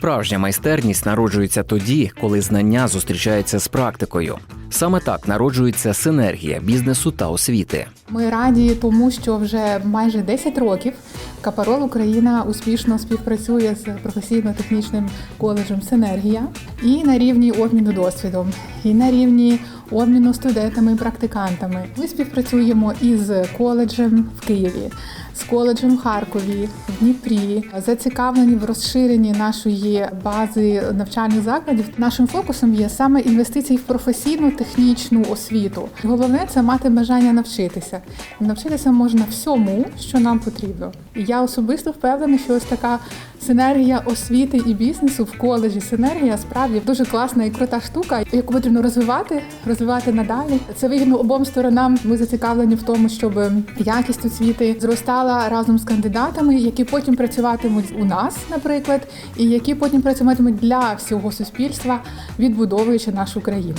Справжня майстерність народжується тоді, коли знання зустрічаються з практикою. Саме так народжується синергія бізнесу та освіти. Ми раді тому, що вже майже 10 років Капарол Україна успішно співпрацює з професійно-технічним коледжем Синергія і на рівні обміну досвідом, і на рівні обміну студентами і практикантами. Ми співпрацюємо із коледжем в Києві, з коледжем в Харкові, в Дніпрі. Зацікавлені в розширенні нашої бази навчальних закладів. Нашим фокусом є саме інвестиції в професійну технічну освіту. Головне це мати бажання навчитися. Навчитися можна всьому, що нам потрібно. І я особисто впевнена, що ось така синергія освіти і бізнесу в коледжі. Синергія справді дуже класна і крута штука, яку потрібно розвивати, розвивати надалі. Це вигідно обом сторонам. Ми зацікавлені в тому, щоб якість освіти зростала разом з кандидатами, які потім працюватимуть у нас, наприклад, і які потім працюватимуть для всього суспільства, відбудовуючи нашу країну.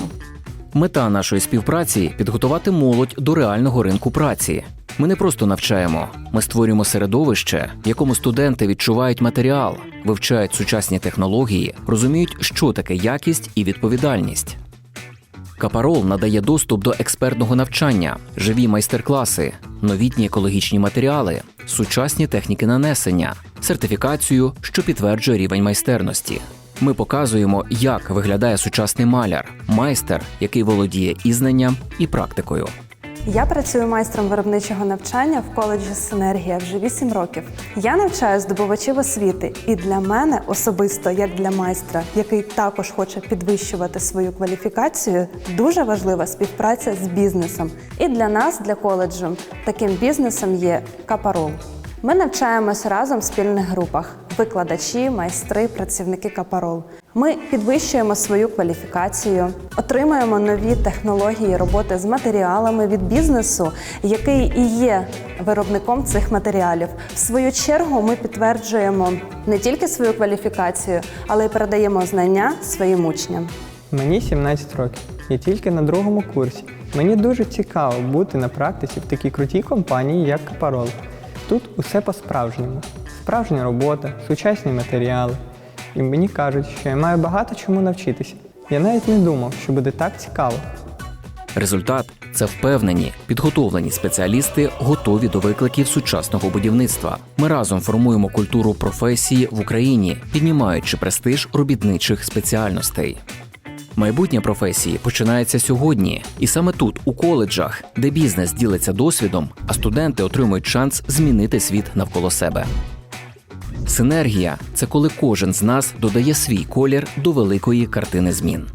Мета нашої співпраці підготувати молодь до реального ринку праці. Ми не просто навчаємо, ми створюємо середовище, в якому студенти відчувають матеріал, вивчають сучасні технології, розуміють, що таке якість і відповідальність. Капарол надає доступ до експертного навчання, живі майстер-класи, новітні екологічні матеріали, сучасні техніки нанесення, сертифікацію, що підтверджує рівень майстерності. Ми показуємо, як виглядає сучасний маляр, майстер, який володіє і знанням, і практикою. Я працюю майстром виробничого навчання в коледжі Синергія вже 8 років. Я навчаю здобувачів освіти, і для мене особисто, як для майстра, який також хоче підвищувати свою кваліфікацію, дуже важлива співпраця з бізнесом. І для нас, для коледжу, таким бізнесом є Капарол. Ми навчаємось разом в спільних групах: викладачі, майстри, працівники Капарол. Ми підвищуємо свою кваліфікацію, отримуємо нові технології роботи з матеріалами від бізнесу, який і є виробником цих матеріалів. В свою чергу ми підтверджуємо не тільки свою кваліфікацію, але й передаємо знання своїм учням. Мені 17 років. Я тільки на другому курсі. Мені дуже цікаво бути на практиці в такій крутій компанії, як Капарол. Тут усе по-справжньому. Справжня робота, сучасні матеріали. І мені кажуть, що я маю багато чому навчитися. Я навіть не думав, що буде так цікаво. Результат це впевнені, підготовлені спеціалісти, готові до викликів сучасного будівництва. Ми разом формуємо культуру професії в Україні, піднімаючи престиж робітничих спеціальностей. Майбутнє професії починається сьогодні, і саме тут, у коледжах, де бізнес ділиться досвідом, а студенти отримують шанс змінити світ навколо себе. Синергія це коли кожен з нас додає свій колір до великої картини змін.